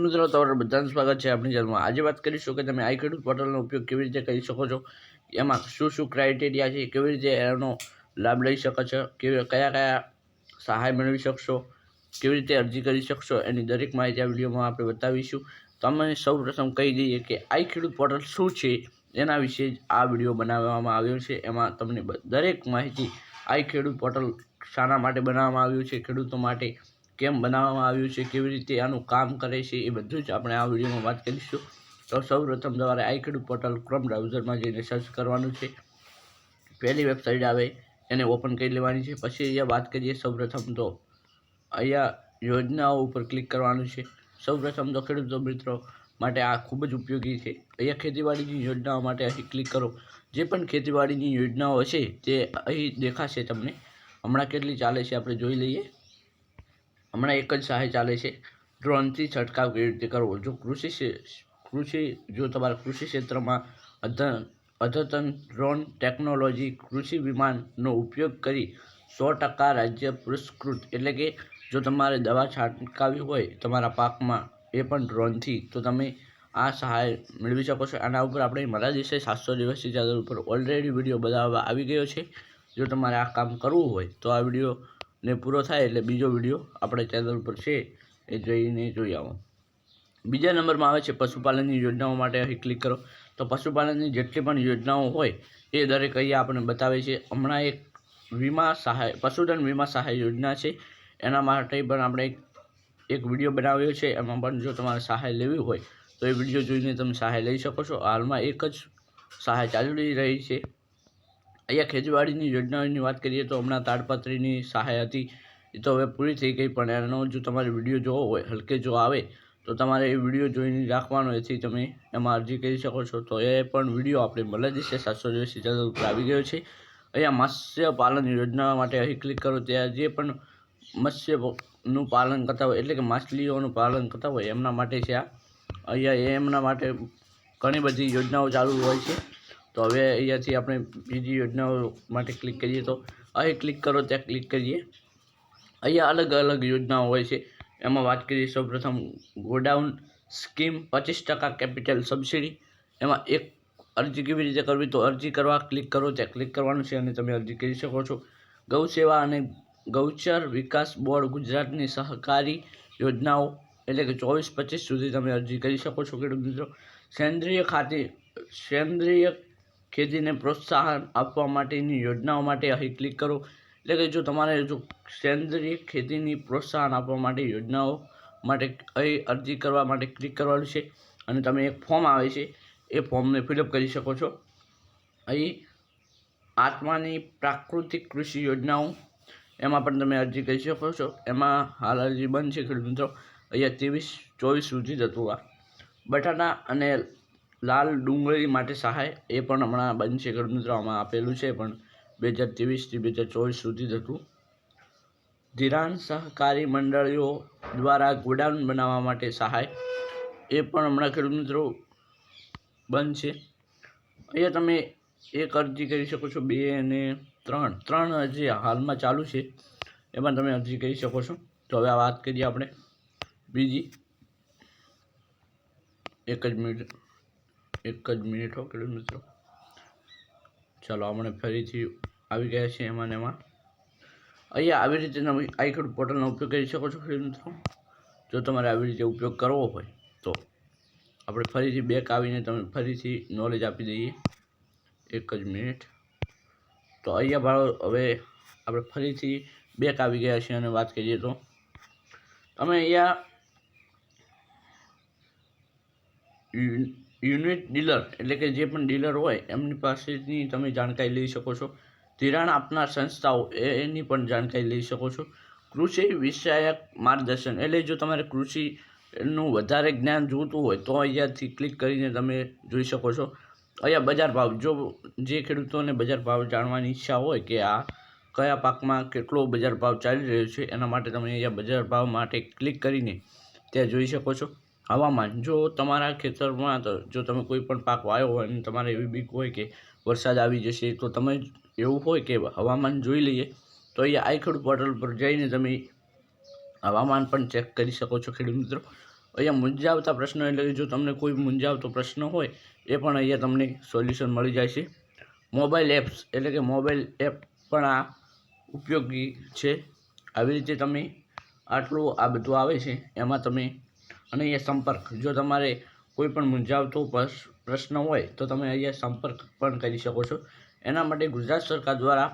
ખેડૂત મિત્રો તમારું બધાનું સ્વાગત છે આપણી ચેનલમાં આજે વાત કરીશું કે તમે આઈ ખેડૂત પોર્ટલનો ઉપયોગ કેવી રીતે કરી શકો છો, એમાં શું શું ક્રાઇટેરિયા છે, કેવી રીતે એનો લાભ લઈ શકો છો, કેવી, કયા કયા સહાય મેળવી શકશો, કેવી રીતે અરજી કરી શકશો, એની દરેક માહિતી આ વિડીયોમાં આપણે બતાવીશું. તમે સૌ પ્રથમ કહી દઈએ કે આઈ ખેડૂત પોર્ટલ શું છે, એના વિશે જ આ વીડિયો બનાવવામાં આવ્યો છે. એમાં તમને દરેક માહિતી આઈ ખેડૂત પોર્ટલ શાના માટે બનાવવામાં આવ્યું છે, ખેડૂતો માટે કેમ બનાવવામાં આવ્યું છે, કેવી રીતે આનું કામ કરે છે, એ બધું જ આપણે આ વિડીયોમાં વાત કરીશું. તો સૌપ્રથમ તમારે આઈ ખેડૂત પોર્ટલ ક્રોમ બ્રાઉઝરમાં જઈને સર્ચ કરવાનું છે. પહેલી વેબસાઇટ આવે, એને ઓપન કરી લેવાની છે. પછી અહીંયા વાત કરીએ સૌ પ્રથમ તો અહીંયા યોજનાઓ ઉપર ક્લિક કરવાનું છે. સૌપ્રથમ તો ખેડૂતો મિત્રો માટે આ ખૂબ જ ઉપયોગી છે. અહીંયા ખેતીવાડીની યોજનાઓ માટે અહીં ક્લિક કરો. જે પણ ખેતીવાડીની યોજનાઓ હશે, તે અહીં દેખાશે તમને. હમણાં કેટલી ચાલે છે, આપણે જોઈ લઈએ. હમણાં એક જ સહાય ચાલે છે. ડ્રોનથી છંટકાવ કેવી રીતે કરવો? જો કૃષિ ક્ષે- જો તમારા કૃષિ ક્ષેત્રમાં અદ્યતન અદ્યતન ડ્રોન ટેકનોલોજી, કૃષિ વિમાનનો ઉપયોગ કરી સો ટકા રાજ્ય પુરસ્કૃત. એટલે કે જો તમારે દવા છાંટકાવી હોય તમારા પાકમાં એ પણ ડ્રોનથી, તો તમે આ સહાય મેળવી શકો છો. આના ઉપર આપણે મારા દિવસે સાતસો દિવસથી ચાદર ઉપર ઓલરેડી વીડિયો બનાવવા આવી ગયો છે. જો તમારે આ કામ કરવું હોય તો આ વીડિયો ને પૂરો થાય એટલે બીજો વીડિયો આપણે ચેનલ ઉપર છે એ જોઈને જોઈ આવો. બીજા નંબરમાં આવે છે પશુપાલનની યોજનાઓ માટે અહીં ક્લિક કરો. તો પશુપાલનની જેટલી પણ યોજનાઓ હોય એ દરેક અહીંયા આપણે બતાવે છે. હમણાં એક વીમા સહાય, પશુધન વીમા સહાય યોજના છે. એના માટે પણ આપણે એક વીડિયો બનાવ્યો છે. એમાં પણ જો તમારે સહાય લેવી હોય તો એ વીડિયો જોઈને તમે સહાય લઈ શકો છો. હાલમાં એક જ સહાય ચાલી રહી છે. અહીંયા ખેતીવાડીની યોજનાઓની વાત કરીએ તો હમણાં તાડપત્રીની સહાય હતી. એ તો હવે પૂરી થઈ ગઈ, પણ એનો જો તમારે વીડિયો જોવો હોય, હલકે જો આવે, તો તમારે એ વીડિયો જોઈને રાખવાનો. એથી તમે એમાં અરજી કરી શકો છો. તો એ પણ વીડિયો આપણે મળે જ છે સાતસો દિવસની ચેનલ ઉપર આવી ગયો છે. અહીંયા મત્સ્ય પાલન યોજના માટે અહીં ક્લિક કરો. ત્યાં જે પણ મત્સ્યનું પાલન કરતા હોય, એટલે કે માછલીઓનું પાલન કરતા હોય, એમના માટે છે આ. અહીંયા એમના માટે ઘણી બધી યોજનાઓ ચાલુ હોય છે. તો હવે અહીંયાથી આપણે બીજી યોજનાઓ માટે ક્લિક કરીએ તો અહીં ક્લિક કરો, ત્યાં ક્લિક કરીએ. અહીંયા અલગ અલગ યોજનાઓ હોય છે. એમાં વાત કરીએ સૌપ્રથમ ગોડાઉન સ્કીમ, પચીસ ટકા કેપિટલ સબસિડી. એમાં એક અરજી કેવી રીતે કરવી તો અરજી કરવા ક્લિક કરો, ત્યાં ક્લિક કરવાનું છે અને તમે અરજી કરી શકો છો. ગૌ સેવા અને ગૌચર વિકાસ બોર્ડ ગુજરાતની સહકારી યોજનાઓ એટલે કે ચોવીસ પચીસ સુધી તમે અરજી કરી શકો છો ખેડૂત મિત્રો. સેન્દ્રિય ખાતે, સેન્દ્રિય ખેતીને પ્રોત્સાહન આપવા માટેની યોજનાઓ માટે અહીં ક્લિક કરો. એટલે કે જો તમારે જો સેન્દ્રિય ખેતીની પ્રોત્સાહન આપવા માટે યોજનાઓ માટે અહીં અરજી કરવા માટે ક્લિક કરવાનું છે અને તમે એક ફોર્મ આવે છે, એ ફોર્મને ફિલઅપ કરી શકો છો. અહીં આત્માની પ્રાકૃતિક કૃષિ યોજનાઓ, એમાં પણ તમે અરજી કરી શકો છો. એમાં હાલ અરજી બંધ છે ખેડૂત મિત્રો. અહીંયા ત્રેવીસ ચોવીસ સુધી હતું આ. બટાટા અને લાલ ડુંગળી માટે સહાય એ પણ હમણાં ખેડૂત આમાં આપેલું છે, પણ બે હજાર ત્રેવીસથી બે હજાર ચોવીસ સુધી જ હતું. ધિરાણ સહકારી મંડળીઓ દ્વારા ગોડાઉન બનાવવા માટે સહાય એ પણ હમણાં ખેડૂત મિત્રો બંધ છે. અહીંયા તમે એક અરજી કરી શકો છો, બે અને ત્રણ. ત્રણ અરજી હાલમાં ચાલુ છે, એમાં તમે અરજી કરી શકો છો. તો હવે આ વાત કરીએ આપણે. બીજી. એક જ મિનિટ. એક જ મિનિટ હો ખેડૂત મિત્રો. ચાલો આપણે ફરીથી આવી ગયા છીએ એમાં એમાં. અહીંયા આવી રીતે તમે આઈ ખેડૂત પોર્ટલનો ઉપયોગ કરી શકો છો ખેડૂત મિત્રો. જો તમારે આવી રીતે ઉપયોગ કરવો હોય તો. આપણે ફરીથી બેક આવીને તમે ફરીથી નોલેજ આપી દઈએ. એક જ મિનિટ. તો અહીંયા ભાવ હવે આપણે ફરીથી બેક આવી ગયા છીએ અને વાત કરીએ તો. તમે અહીંયા યુનિટ ડીલર, એટલે કે જે પણ ડીલર હોય, એમની પાસેની તમે જાણકારી લઈ શકો છો. ધિરાણ આપનાર સંસ્થાઓ એની પણ જાણકારી લઈ શકો છો. કૃષિ વિષયક માર્ગદર્શન, એટલે જો તમારે કૃષિનું વધારે જ્ઞાન જોઈતું હોય, તો અહીંયાથી ક્લિક કરીને તમે જોઈ શકો છો. અહીંયા બજાર ભાવ, જો જે ખેડૂતોને બજાર ભાવ જાણવાની ઈચ્છા હોય કે આ કયા પાકમાં કેટલો બજાર ભાવ ચાલી રહ્યો છે, એના માટે તમે અહીંયા બજાર ભાવ માટે ક્લિક કરીને ત્યાં જોઈ શકો છો. હવામાન. જો તમારા ખેતરમાં જો તમે કોઈ પણ પાક વાવ્યો હોય અને તમારે એવી બીક હોય કે વરસાદ આવી જશે, તો તમે એવું હોય કે હવામાન જોઈ લઈએ, તો અહીંયા આઈ પોર્ટલ પર જઈને તમે હવામાન પણ ચેક કરી શકો છો, ખેડૂત મિત્રો. અહીંયા મૂંઝાવતા પ્રશ્નો એટલે કે જો તમને કોઈ મૂંઝાવતો પ્રશ્ન હોય, એ પણ અહીંયા તમને સોલ્યુશન મળી જાય છે. મોબાઈલ એપ્સ એટલે કે મોબાઈલ એપ પણ આ ઉપયોગી છે. આવી રીતે તમે આટલું આ બધું આવે છે, એમાં તમે અને અહીંયા સંપર્ક. જો તમારે કોઈ પણ મૂંઝાવતો પ્રશ્ન હોય, તો તમે અહીંયા સંપર્ક પણ કરી શકો છો. એના માટે ગુજરાત સરકાર દ્વારા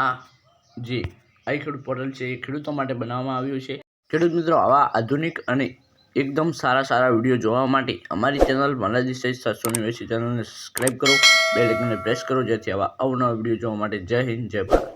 આ જે આઈ ખેડૂત પોર્ટલ છે, એ ખેડૂતો માટે બનાવવામાં આવ્યું છે. ખેડૂત મિત્રો, આવા આધુનિક અને એકદમ સારા સારા વીડિયો જોવા માટે અમારી ચેનલ બાલાજી સહિત સાતસો ચેનલને સબસ્ક્રાઈબ કરો બે લેકને પ્રેસ કરો, જેથી આવા અવનવા વીડિયો જોવા માટે જય હિન્દ, જય ભારત.